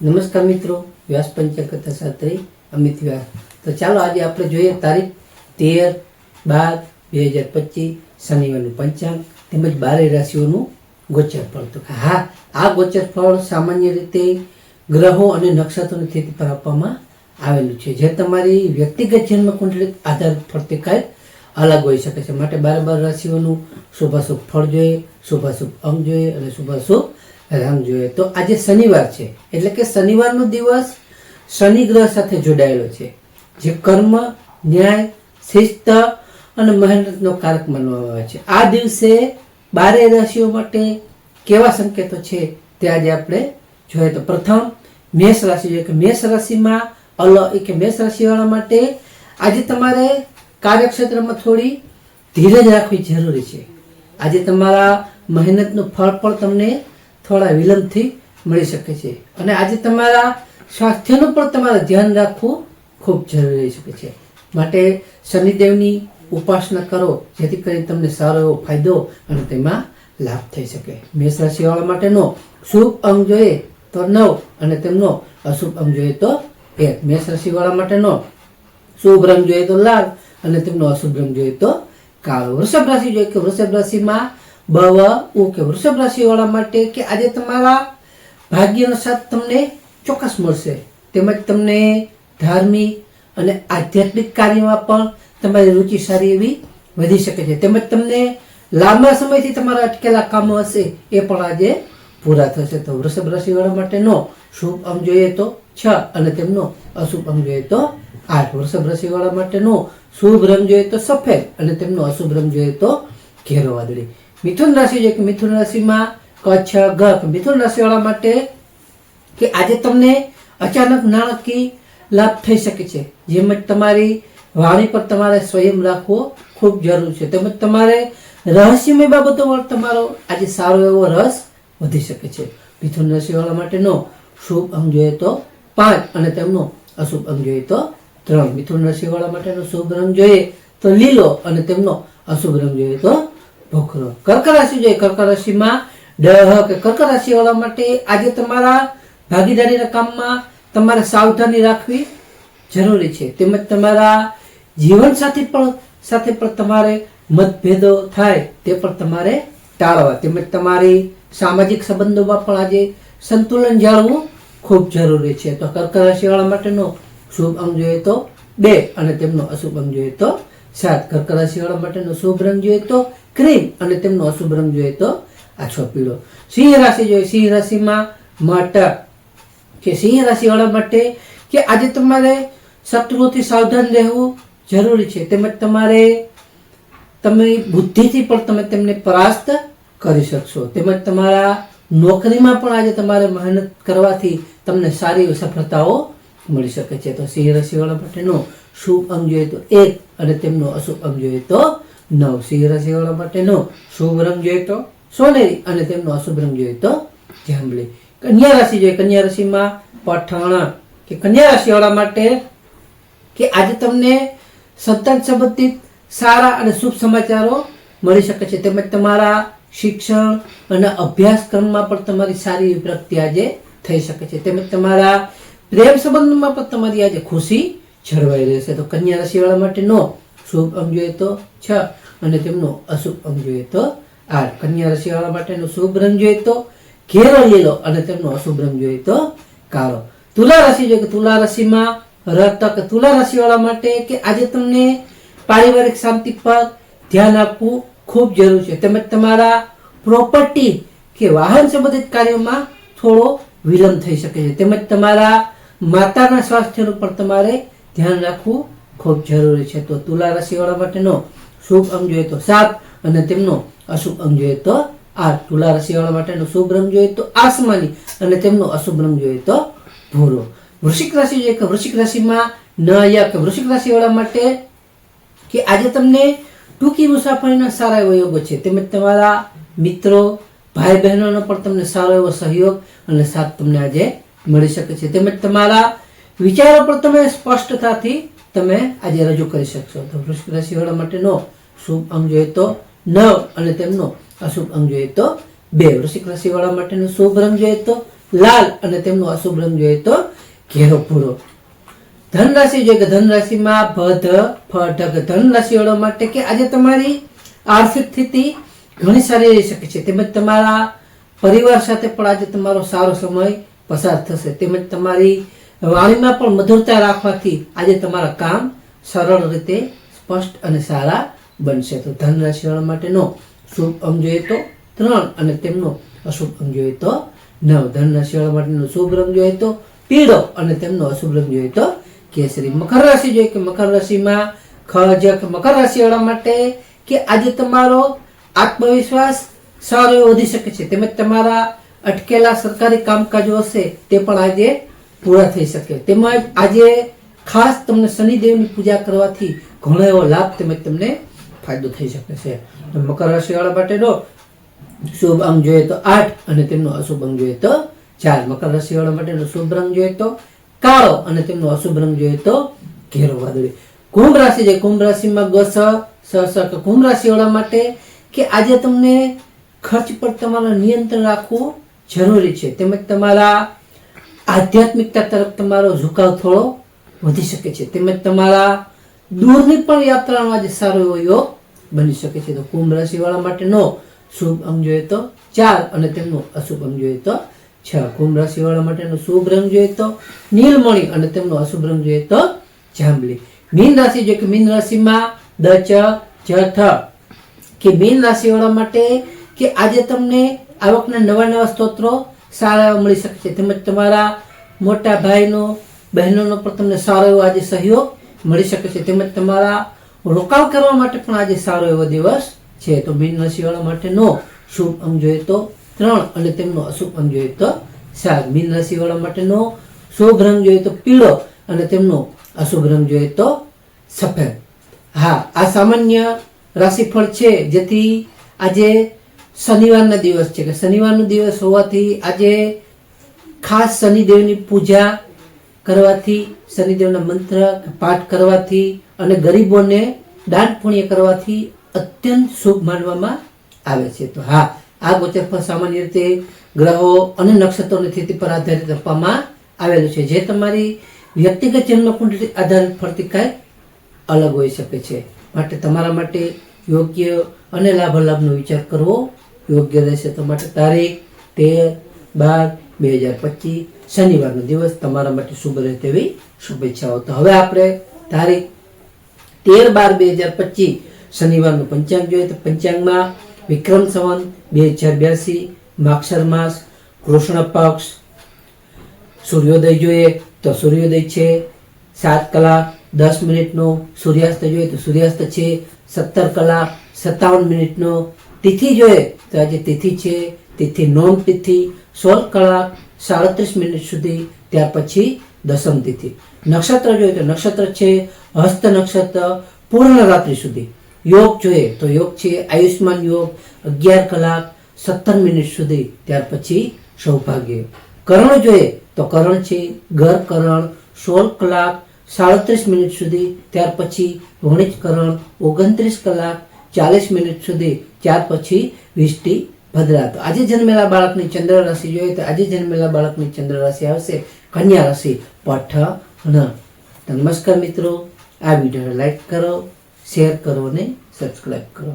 નમસ્કાર મિત્રો, વ્યાસ પંચકથા શાસ્ત્રી અમિત વ્યાસ. તો ચાલો આજે આપણે જોઈએ તારીખ તેર બાર બે હજાર પચીસ, શનિવારનું પંચાંગ તેમજ બારે રાશિઓનું ગોચર ફળ તો હા, આ ગોચર ફળ સામાન્ય રીતે ગ્રહો અને નક્ષત્રોની સ્થિતિ પર આપવામાં આવેલું છે. જે તમારી વ્યક્તિગત જન્મ કુંડલી આધાર ફળતે કાંઈક અલગ હોઈ શકે છે. માટે બાર બાર રાશિઓનું શુભાશુભ ફળ જોઈએ, શુભાશુભ અંગ જોઈએ અને શુભાશુભ રંગ જોઈએ તો આજે શનિવાર છે. એટલે કે શનિવારનો દિવસ શનિ ગ્રહ સાથે જોડાયેલો છે. જે કર્મ, ન્યાય શિસ્ત અને મહેનતનો કારક માનવામાં આવે છે. આ દિવસે બારે રાશિઓ માટે કેવા સંકેતો છે તે આજે આપણે જોઈએ. તો પ્રથમ, મેષ રાશિ જોઈએ. કે મેષ રાશિમાં અલ, એ કે મેષ રાશિવાળા માટે આજે તમારે કાર્યક્ષેત્રમાં થોડી ધીરજ રાખવી જરૂરી છે. આજે તમારા મહેનતનું ફળ પણ તમને થોડા વિલંબથી મળી શકે છે. અને આજે તમારા સ્વાસ્થ્યનું પણ તમારે ધ્યાન રાખવું ખૂબ જરૂરી શકે છે. માટે શનિદેવની ઉપાસના કરો, જેથી કરી તમને સારો એવો ફાયદો અને તેમાં લાભ થઈ શકે. મેષ રાશિવાળા માટેનો શુભ અંગ જોઈએ તો નવ અને તેમનો અશુભ અંગ જોઈએ તો એક. મેષ રાશિવાળા માટેનો શુભ રંગ જોઈએ તો લાલ અને તેમનો અશુભ રંગ જોઈએ તો કાળો. વૃષભ રાશિ જોઈએ કે વૃષભ રાશિમાં બવ ઓકે, વૃષભ રાશિવાળા માટે કે આજે તમારા ભાગ્યનો સાથ તમને ચોક્કસ મળશે. તેમજ તમને ધાર્મિક અને આધ્યાત્મિક કાર્યમાં પણ તમારી રુચિ સારી એવી વધી શકે છે. તેમજ તમને લાંબા સમયથી તમારા અટકેલા કામો હશે એ પણ આજે પૂરા થશે. તો વૃષભ રાશિવાળા માટેનો શુભ અંગ જોઈએ તો છ અને તેમનો અશુભ અંગ જોઈએ તો આઠ. વૃષભ રાશિવાળા માટેનો શુભ રંગ જોઈએ તો સફેદ અને તેમનો અશુભ રંગ જોઈએ તો ઘેરો વાદળી. મિથુન રાશિ છે કે મિથુન રાશિમાં કચ્છ ગ મિથુન રાશિવાળા માટે કે આજે તમને અચાનક નાણાકીય લાભ થઈ શકે છે. જેમ જ તમારી વાણી પર તમારે સ્વયં રાખવો ખૂબ જરૂર છે. તેમજ તમારે રહસ્યમય બાબતો પર તમારો આજે સારો એવો રસ વધી શકે છે. મિથુન રાશિવાળા માટેનો શુભ અંગ જોઈએ તો પાંચ અને તેમનો અશુભ અંગ જોઈએ તો ત્રણ. મિથુન રાશિવાળા માટેનો શુભ રંગ જોઈએ તો લીલો અને તેમનો અશુભ રંગ જોઈએ તો ભોખરો કર્ક રાશિ જોઈએ. કર્ક રાશિમાં ડહ કે કર્ક રાશિવાળા માટે આજે તમારા ભાગીદારીના કામમાં તમારે સાવધાની રાખવી જરૂરી છે. તેમજ તમારા જીવનસાથી પણ, સાથે પણ તમારે મતભેદો થાય તે પણ તમારે ટાળવા. તેમજ તમારી સામાજિક સંબંધોમાં પણ આજે સંતુલન જાળવવું ખૂબ જરૂરી છે. તો કર્ક રાશિવાળા માટેનો શુભ અંગ જોઈએ તો બે અને તેમનો અશુભ અંગ જોઈએ તો સાત કર્ક રાશિવાળા માટેનો શુભ રંગ જોઈએ તો ક્રીમ અને તેમનો અશુભ રંગ જોઈએ તો આછો પીળો. સિંહ રાશિ જોઈએ. સિંહ રાશિમાં મટક કે સિંહ રાશિવાળા માટે કે આજે તમારે શત્રુઓથી સાવધાન રહેવું જરૂરી છે. તેમજ તમારે તમે બુદ્ધિથી પણ તમે તેમને પરાસ્ત કરી શકશો. તેમજ તમારા નોકરીમાં પણ આજે તમારે મહેનત કરવાથી તમને સારી સફળતાઓ મળી શકે છે. તો સિંહ રાશિવાળા માટેનો શુભ અંગ જોઈએ તો એક અને તેમનો અશુભ અંગ જોઈએ તો નવ. સિંહ રાશિવાળા માટેનો શુભ રંગ જોઈએ તો સોનેરી અને તેમનો અશુભ રંગ જોઈએ તો જાંબલી. કન્યા રાશિ જોઈએ. કન્યા રાશિમાં પઠાણ કે કન્યા રાશિવાળા માટે કે આજે તમને સંતાન સંબંધિત સારા અને શુભ સમાચારો મળી શકે છે. તેમજ તમારા શિક્ષણ અને અભ્યાસક્રમમાં પણ તમારી સારી પ્રગતિ આજે થઈ શકે છે. તેમજ તમારા પ્રેમ સંબંધમાં પણ તમારી આજે ખુશી જળવાઈ રહેશે. તો કન્યા રાશિવાળા માટેનો શુભ અંગ જોઈએ તો છ અને તેમનો અશુભ અંગ જોઈએ તો આઠ. કન્યા રાશિવાળા માટેનો શુભ રંગ જોઈએ તો ઘેરો લીલો અને તેમનો અશુભ રંગ જોઈએ તો કાળો. તુલા રાશિ જોઈએ કે તુલા રાશિમાં રતક. તુલા રાશિવાળા માટે કે આજે તમને પારિવારિક શાંતિ પર ધ્યાન આપવું ખૂબ જરૂર છે. તેમજ તમારા પ્રોપર્ટી કે વાહન સંબંધિત કાર્યોમાં થોડો વિલંબ થઈ શકે છે. તેમજ તમારા માતાના સ્વાસ્થ્યનું પણ તમારે ધ્યાન રાખવું ખૂબ જરૂરી છે. તો તુલા રાશિવાળા માટેનો શુભ અંગ જોઈએ તો સાત અને તેમનો અશુભ અંગ જોઈએ તો આઠ તુલા રાશિવાળા માટેનો શુભ રંગ જોઈએ તો આસમાની અને તેમનો અશુભ રંગ જોઈએ તો ભૂરો. વૃશ્ચિક રાશિ જોઈએ કે વૃશ્ચિક રાશિમાં ન આવ્યા કે વૃશ્ચિક રાશિવાળા માટે કે આજે તમને ટૂંકી મુસાફરીના સારા એવા યોગો છે. તેમજ તમારા મિત્રો ભાઈ બહેનોનો પણ તમને સારો એવો સહયોગ અને સાથ તમને આજે મળી શકે છે. તેમજ તમારા વિચારો પણ તમે સ્પષ્ટતાથી તમે આજે રજૂ કરી શકશો. તો વૃશ્ચિક રાશિવાળા માટેનો શુભ અંગ જોઈએ તો નવ અને તેમનો અશુભ અંગ જોઈએ તો બે. વૃશ્ચિક રાશિવાળા માટેનો શુભ રંગ જોઈએ તો લાલ અને તેમનો અશુભ રંગ જોઈએ તો ઘેરો ભૂરો. ધન રાશિ જોઈએ કે ધન રાશિમાં ભધ ફઢ ધન રાશિવાળા માટે કે આજે તમારી આર્થિક સ્થિતિ ઘણી સારી રહી શકે છે. તેમજ તમારા પરિવાર સાથે પણ આજે તમારો સારો સમય પસાર થશે. તેમજ તમારી વાણીમાં પણ મધુરતા રાખવાથી આજે તમારા કામ સરળ રીતે સ્પષ્ટ અને સારા બનશે. તો ધન રાશિવાળા માટેનો શુભ અંગ જોઈએ તો ત્રણ અને તેમનો અશુભ અંગ જોઈએ તો નવ. ધન રાશિવાળા માટેનો શુભ રંગ જોઈએ તો પીળો અને તેમનો અશુભ રંગ જોઈએ તો કેસરી. મકર રાશિ જોઈએ કે મકર રાશિમાં ખજક મકર રાશિવાળા માટે કે આજે તમારો આત્મવિશ્વાસ સારો વધી શકે છે. તેમજ તમારા અટકેલા સરકારી કામકાજો હશે તે પણ આજે પૂરા થઈ શકે. તેમજ આજે ખાસ તમને શનિદેવની પૂજા કરવાથી ઘણો એવો લાભ તેમજ તમને ફાયદો થઈ શકે છે. મકર રાશિવાળા માટેનો શુભ અંગ જોઈએ તો આઠ અને તેમનો અશુભ અંગ જોઈએ તો ચાર. મકર રાશિવાળા માટેનો શુભ રંગ જોઈએ તો કાળો અને તેમનો અશુભ રંગ જોઈએ તો ઘેરો વાદળી. કુંભ રાશિ છે કુંભ રાશિમાં ગસ, સ સ સ કુંભ રાશિવાળા માટે કે આજે તમને ખર્ચ પર તમારું નિયંત્રણ રાખવું જરૂરી છે. તેમજ તમારા આધ્યાત્મિકતા તરફ તમારો ઝુકાવ થોડો વધી શકે છે. તેમજ તમારા દૂરની પણ યાત્રાનો આજે સારો એવો યોગ બની શકે છે. તો કુંભ રાશિવાળા માટેનો શુભ અંગ જોઈએ તો ચાર અને તેમનો અશુભ અંગ જોઈએ તો છ. કુંભ રાશિવાળા માટેનો શુભ રંગ જોઈએ તો નીલમણી અને તેમનો અશુભ રંગ જોઈએ તો જાંબલી. મીન રાશિ જોઈએ કે મીન રાશિમાં દ, ચ, જ, થ. કે મીન રાશિવાળા માટે કે આજે તમને આવકના નવા નવા સ્તોત્રો સારા એવા મળી શકે છે. તેમજ તમારા મોટા ભાઈનો, બહેનોનો પણ તમને સારો એવો આજે સહયોગ મળી શકે છે. તેમજ તમારા રોકાણ કરવા માટે પણ આજે સારો એવો દિવસ છે. તો મીન રાશિવાળા માટેનો શુભ અંગ જોઈએ તો ત્રણ અને તેમનો અશુભ અંગ જોઈએ તો સાત. મીન રાશિવાળા માટેનો શુભ રંગ જોઈએ તો પીળો અને તેમનો અશુભ રંગ જોઈએ તો સફેદ. હા, આ સામાન્ય રાશિફળ છે. જેથી આજે શનિવારના દિવસ છે કે શનિવારનો દિવસ હોવાથી આજે ખાસ શનિદેવની પૂજા કરવાથી, શનિદેવના મંત્ર પાઠ કરવાથી અને ગરીબોને દાન પુણ્ય કરવાથી અત્યંત શુભ માનવામાં આવે છે. તો હા, આ ગોચર પણ સામાન્ય રીતે ગ્રહો અને નક્ષત્રોની સ્થિતિ પર આધારિત આપવામાં આવેલું છે. જે તમારી વ્યક્તિગત જન્મ કુંડળી આધારિત ફરતી કાંઈ અલગ હોઈ શકે છે. માટે તમારા માટે યોગ્ય અને લાભ લાભનો વિચાર કરવો યોગ્ય રહેશે તો તારીખ, તેર, બાર, બે હજાર પચીસ, શનિવારનો દિવસ તમારા માટે શુભ રહે તેવી શુભેચ્છાઓ. તો હવે આપણે તારીખ તેર, બાર, બે હજાર પચીસ, શનિવારનું પંચાંગ જોઈએ તો પંચાંગમાં વિક્રમ સંવત, બે હજાર બ્યાસી માક્ષર માસ કૃષ્ણ પક્ષ, સૂર્યોદય જોઈએ તો સૂર્યોદય છે, સાત કલાક, દસ મિનિટનો સૂર્યાસ્ત જોઈએ તો સૂર્યાસ્ત છે, સત્તર કલાક, સત્તાવન મિનિટનો તિથિ જોઈએ તો આજે તિથિ છે, તિથિ નોમ તિથિ, સોળ કલાક સાડત્રીસ મિનિટ સુધી, ત્યાર પછી દસમ તિથિ. નક્ષત્ર જોઈએ તો નક્ષત્ર છે, હસ્ત નક્ષત્ર, પૂર્ણ રાત્રિ સુધી. યોગ જોઈએ તો યોગ છે આયુષ્માન યોગ, અગિયાર કલાક સત્તર મિનિટ સુધી, ત્યાર પછી સૌભાગ્ય. કરણ જોઈએ તો કરણ છે, ઘર કરણ, સોળ કલાક સાડત્રીસ મિનિટ સુધી, ત્યાર પછી વણિજકરણ ઓગણત્રીસ કલાક ચાલીસ મિનિટ સુધી, ત્યાર પછી વિષ્ટિ ભદ્રા તો આજે જન્મેલા બાળકની ચંદ્ર રાશિ જોઈએ તો આજે જન્મેલા બાળકની ચંદ્ર રાશિ આવશે કન્યા રાશિ ન નમસ્કાર મિત્રો, આ વિડીયોને લાઈક કરો, શેર કરો અને સબસ્ક્રાઈબ કરો.